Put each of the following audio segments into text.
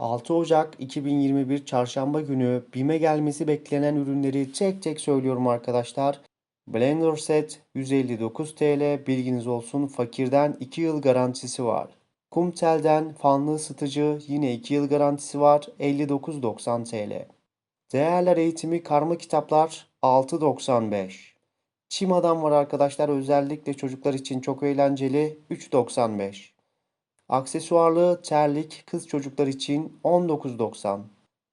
6 Ocak 2021 Çarşamba günü BİM'e gelmesi beklenen ürünleri tek tek söylüyorum arkadaşlar. Blender set 159 TL bilginiz olsun fakirden 2 yıl garantisi var. Kumtel'den fanlı ısıtıcı yine 2 yıl garantisi var 59.90 TL. Değerler eğitimi karma kitaplar 6.95. Çim adam var arkadaşlar özellikle çocuklar için çok eğlenceli 3.95. Aksesuarlı terlik kız çocuklar için 19.90.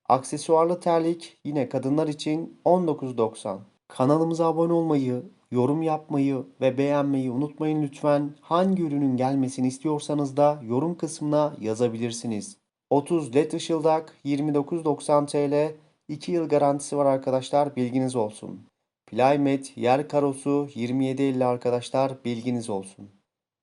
Aksesuarlı terlik yine kadınlar için 19.90. Kanalımıza abone olmayı, yorum yapmayı ve beğenmeyi unutmayın lütfen. Hangi ürünün gelmesini istiyorsanız da yorum kısmına yazabilirsiniz. 30 led ışıldak 29.90 TL 2 yıl garantisi var arkadaşlar bilginiz olsun. Plymet yer karosu 27.50 arkadaşlar bilginiz olsun.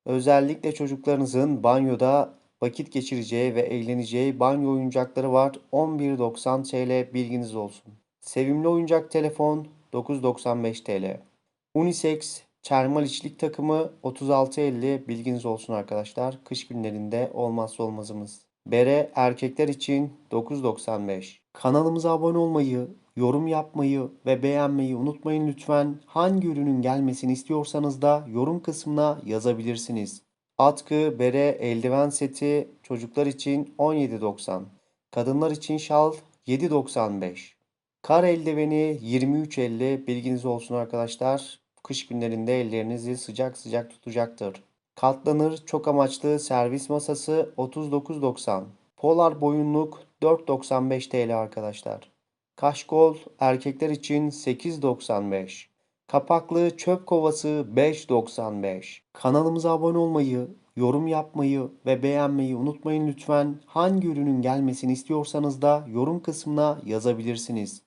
Özellikle çocuklarınızın banyoda vakit geçireceği ve eğleneceği banyo oyuncakları var. 11.90 TL bilginiz olsun. Sevimli oyuncak telefon 9.95 TL. Unisex termal içlik takımı 36.50 bilginiz olsun arkadaşlar. Kış günlerinde olmazsa olmazımız. Bere erkekler için 9.95. Kanalımıza abone olmayı, yorum yapmayı ve beğenmeyi unutmayın lütfen. Hangi ürünün gelmesini istiyorsanız da yorum kısmına yazabilirsiniz. Atkı, bere, eldiven seti çocuklar için 17.90. Kadınlar için şal 7.95. Kar eldiveni 23.50 bilginiz olsun arkadaşlar. Kış günlerinde ellerinizi sıcak sıcak tutacaktır. Katlanır çok amaçlı servis masası 39.90. Polar boyunluk 4.95 TL arkadaşlar. Kaşkol erkekler için 8.95. Kapaklı çöp kovası 5.95. Kanalımıza abone olmayı, yorum yapmayı ve beğenmeyi unutmayın lütfen. Hangi ürünün gelmesini istiyorsanız da yorum kısmına yazabilirsiniz.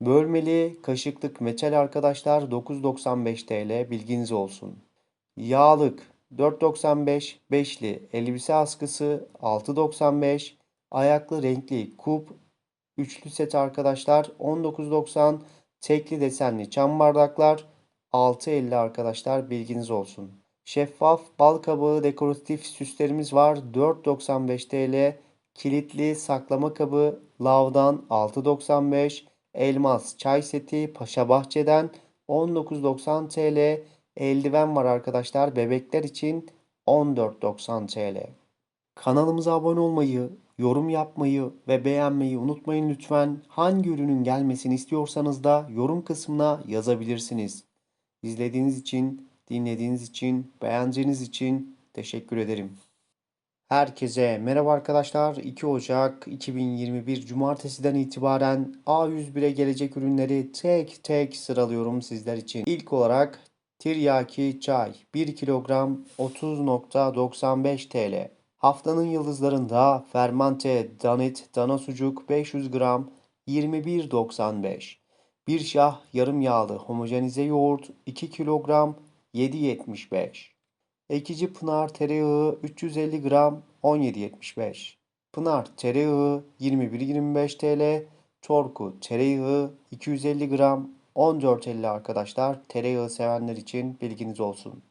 Bölmeli kaşıklık metal arkadaşlar 9.95 TL bilginiz olsun. Yağlık 4.95 beşli elbise askısı 6.95 ayaklı renkli kup üçlü set arkadaşlar 19.90 tekli desenli çam bardaklar 6.50 arkadaşlar bilginiz olsun. Şeffaf bal kabağı dekoratif süslerimiz var 4.95 TL kilitli saklama kabı lavdan 6.95 elmas çay seti Paşa Bahçe'den 19.90 TL eldiven var arkadaşlar bebekler için 14.90 TL. Kanalımıza abone olmayı, yorum yapmayı ve beğenmeyi unutmayın lütfen. Hangi ürünün gelmesini istiyorsanız da yorum kısmına yazabilirsiniz. İzlediğiniz için, dinlediğiniz için, beğendiğiniz için teşekkür ederim. Herkese merhaba arkadaşlar. 2 Ocak 2021 Cumartesi'den itibaren A101'e gelecek ürünleri tek tek sıralıyorum sizler için. İlk olarak tiryaki çay 1 kilogram 30.95 TL. Haftanın yıldızlarında fermente danit dana sucuk 500 gram 21.95. Bir şah yarım yağlı homojenize yoğurt 2 kilogram 7.75. Ekici Pınar tereyağı 350 gram 17.75. Pınar tereyağı 21.25 TL. Torku tereyağı 250 gram 14.50 arkadaşlar. Tereyağı sevenler için bilginiz olsun.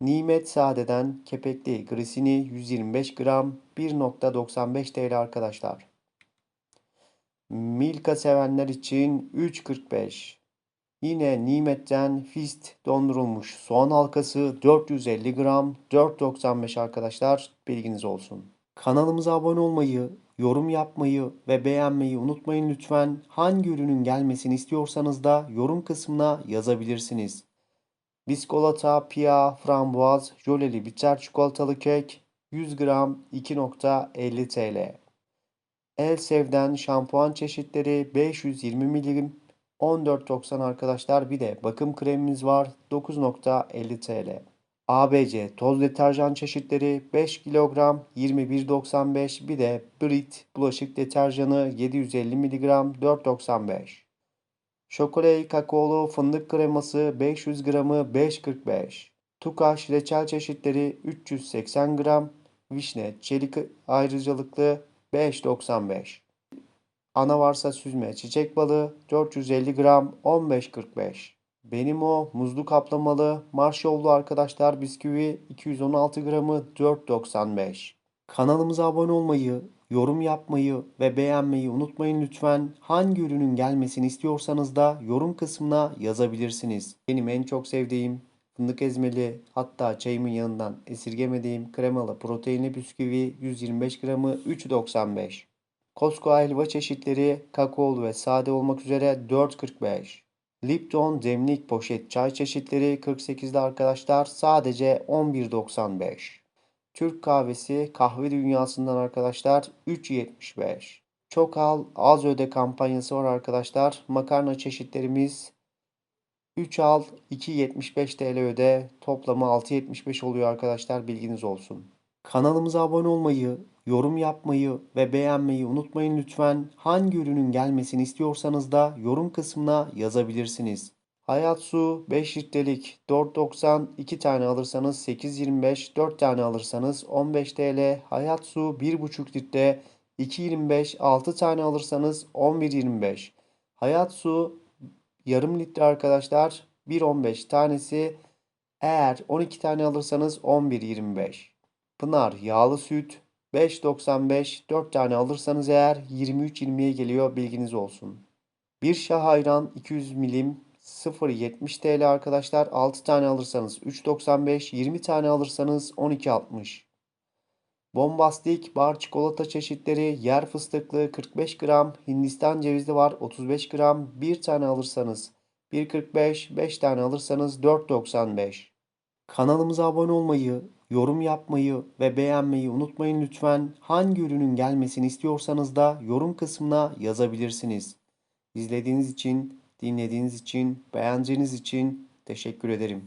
Nimet Sade'den kepekli grisini 125 gram 1.95 TL arkadaşlar. Milka sevenler için 3.45. Yine Nimet'ten Fist dondurulmuş soğan halkası 450 gram 4.95 arkadaşlar bilginiz olsun. Kanalımıza abone olmayı, yorum yapmayı ve beğenmeyi unutmayın lütfen. Hangi ürünün gelmesini istiyorsanız da yorum kısmına yazabilirsiniz. Biskolata, pia, frambuaz, jöleli bitter çikolatalı kek 100 gram 2.50 TL. Elsev'den şampuan çeşitleri 520 milim 14.90 arkadaşlar. Bir de bakım kremimiz var 9.50 TL. ABC toz deterjan çeşitleri 5 kilogram 21.95 bir de Brit bulaşık deterjanı 750 mg 4.95. Şokolay kakaolu fındık kreması 500 gramı 5.45. Tukaş reçel çeşitleri 380 gram. Vişne çelik ayrıcalıklı 5.95. Ana varsa süzme çiçek balı 450 gram 15.45. Benim o muzlu kaplamalı marshallowlu arkadaşlar bisküvi 216 gramı 4.95. Kanalımıza abone olmayı, yorum yapmayı ve beğenmeyi unutmayın lütfen. Hangi ürünün gelmesini istiyorsanız da yorum kısmına yazabilirsiniz. Benim en çok sevdiğim fındık ezmeli hatta çayımın yanından esirgemediğim kremalı proteinli bisküvi 125 gramı 3.95. Costco helva çeşitleri kakaolu ve sade olmak üzere 4.45. Lipton demlik poşet çay çeşitleri 48'de arkadaşlar sadece 11.95. Türk kahvesi kahve dünyasından arkadaşlar 3.75. Çok al az öde kampanyası var arkadaşlar. Makarna çeşitlerimiz 3 al 2.75 TL öde toplamı 6.75 oluyor arkadaşlar bilginiz olsun. Kanalımıza abone olmayı, yorum yapmayı ve beğenmeyi unutmayın lütfen. Hangi ürünün gelmesini istiyorsanız da yorum kısmına yazabilirsiniz. Hayat su 5 litrelik 4.90 2 tane alırsanız 8.25 4 tane alırsanız 15 TL. Hayat su 1.5 litre 2.25 6 tane alırsanız 11.25. Hayat su yarım litre arkadaşlar 1.15 tanesi eğer 12 tane alırsanız 11.25. Pınar yağlı süt 5.95 4 tane alırsanız eğer 23.20'ye geliyor bilginiz olsun. Bir şah ayran 200 milim 0.70 TL arkadaşlar 6 tane alırsanız 3.95 20 tane alırsanız 12.60. Bombastik bar çikolata çeşitleri yer fıstıklı 45 gram Hindistan cevizli var 35 gram 1 tane alırsanız 1.45 5 tane alırsanız 4.95. Kanalımıza abone olmayı, yorum yapmayı ve beğenmeyi unutmayın lütfen. Hangi ürünün gelmesini istiyorsanız da yorum kısmına yazabilirsiniz. İzlediğiniz için, dinlediğiniz için, beğendiğiniz için teşekkür ederim.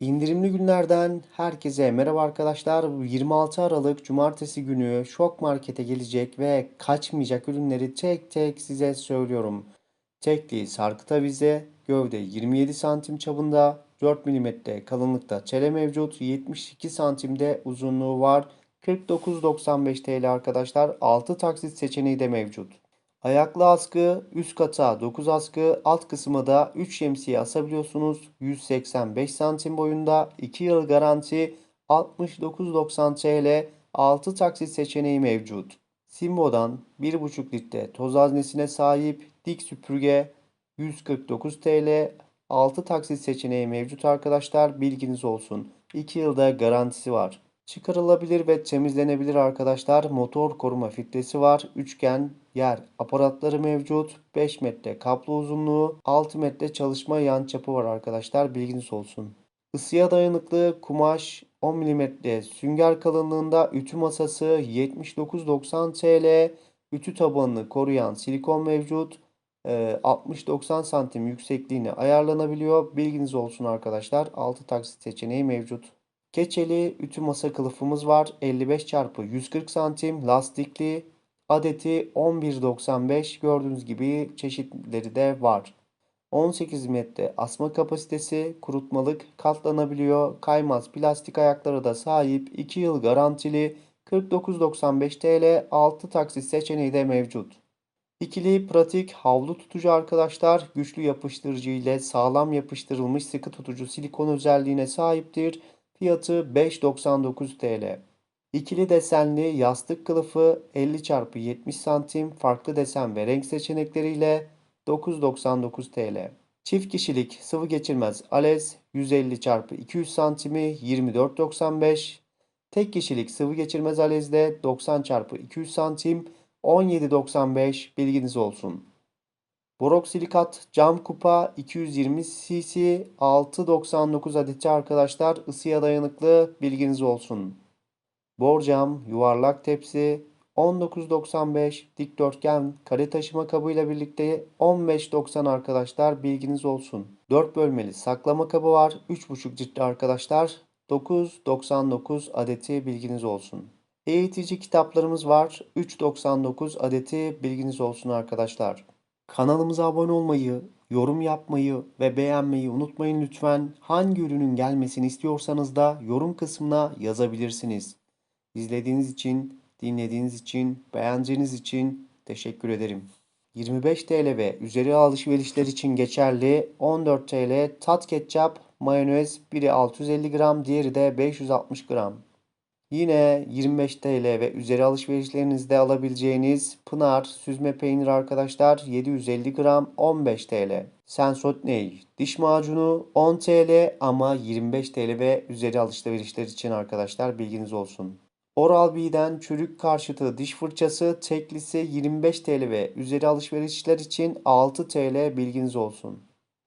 İndirimli günlerden herkese merhaba arkadaşlar. 26 Aralık Cumartesi günü Şok Market'e gelecek ve kaçmayacak ürünleri tek tek size söylüyorum. Tekli sarkıt avize, gövde 27 santim çapında, 4 mm kalınlıkta çele mevcut, 72 santimde uzunluğu var. 49.95 TL arkadaşlar. 6 taksit seçeneği de mevcut. Ayaklı askı, üst kata 9 askı, alt kısmı da 3 şemsiye asabiliyorsunuz. 185 santim boyunda, 2 yıl garanti, 69.90 TL, 6 taksit seçeneği mevcut. Simbo'dan 1,5 litre toz haznesine sahip dik süpürge 149 TL, 6 taksit seçeneği mevcut arkadaşlar. Bilginiz olsun. 2 yılda garantisi var. Çıkarılabilir ve temizlenebilir arkadaşlar. Motor koruma filtresi var. Üçgen yer aparatları mevcut. 5 metre kablo uzunluğu, 6 metre çalışma yan çapı var arkadaşlar. Bilginiz olsun. Isıya dayanıklı kumaş 10 mm sünger kalınlığında ütü masası 79.90 TL. Ütü tabanını koruyan silikon mevcut. 60-90 ee, santim yüksekliğine ayarlanabiliyor. Bilginiz olsun arkadaşlar. 6 taksit seçeneği mevcut. Keçeli ütü masa kılıfımız var. 55 x 140 santim lastikli. Adeti 11.95 gördüğünüz gibi çeşitleri de var. 18 metre asma kapasitesi kurutmalık katlanabiliyor. Kaymaz plastik ayakları da sahip 2 yıl garantili 49.95 TL 6 taksit seçeneği de mevcut. İkili pratik havlu tutucu arkadaşlar güçlü yapıştırıcı ile sağlam yapıştırılmış sıkı tutucu silikon özelliğine sahiptir. Fiyatı 5.99 TL. İkili desenli yastık kılıfı 50 x 70 santim farklı desen ve renk seçenekleriyle 9.99 TL. Çift kişilik sıvı geçirmez alez 150 x 200 santimi 24.95. Tek kişilik sıvı geçirmez alezde 90 x 200 santim 17.95 bilginiz olsun. Boroksilikat cam kupa 220 cc 6.99 adeti arkadaşlar ısıya dayanıklı bilginiz olsun. Borcam yuvarlak tepsi 19.95 dikdörtgen kare taşıma kabıyla birlikte 15.90 arkadaşlar bilginiz olsun. 4 bölmeli saklama kabı var 3.5 ciltli arkadaşlar 9.99 adeti bilginiz olsun. Eğitici kitaplarımız var. 3.99 adeti bilginiz olsun arkadaşlar. Kanalımıza abone olmayı, yorum yapmayı ve beğenmeyi unutmayın lütfen. Hangi ürünün gelmesini istiyorsanız da yorum kısmına yazabilirsiniz. İzlediğiniz için, dinlediğiniz için, beğendiğiniz için teşekkür ederim. 25 TL ve üzeri alışverişler için geçerli 14 TL tat ketçap, mayonez biri 650 gram, diğeri de 560 gram. Yine 25 TL ve üzeri alışverişlerinizde alabileceğiniz Pınar süzme peynir arkadaşlar 750 gram 15 TL. Sensotney diş macunu 10 TL ama 25 TL ve üzeri alışverişler için arkadaşlar bilginiz olsun. Oral-B'den çürük karşıtı diş fırçası teklisi 25 TL ve üzeri alışverişler için 6 TL bilginiz olsun.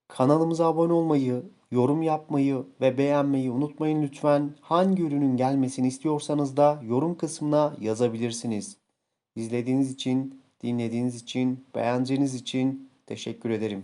Kanalımıza abone olmayı, yorum yapmayı ve beğenmeyi unutmayın lütfen. Hangi ürünün gelmesini istiyorsanız da yorum kısmına yazabilirsiniz. İzlediğiniz için, dinlediğiniz için, beğendiğiniz için teşekkür ederim.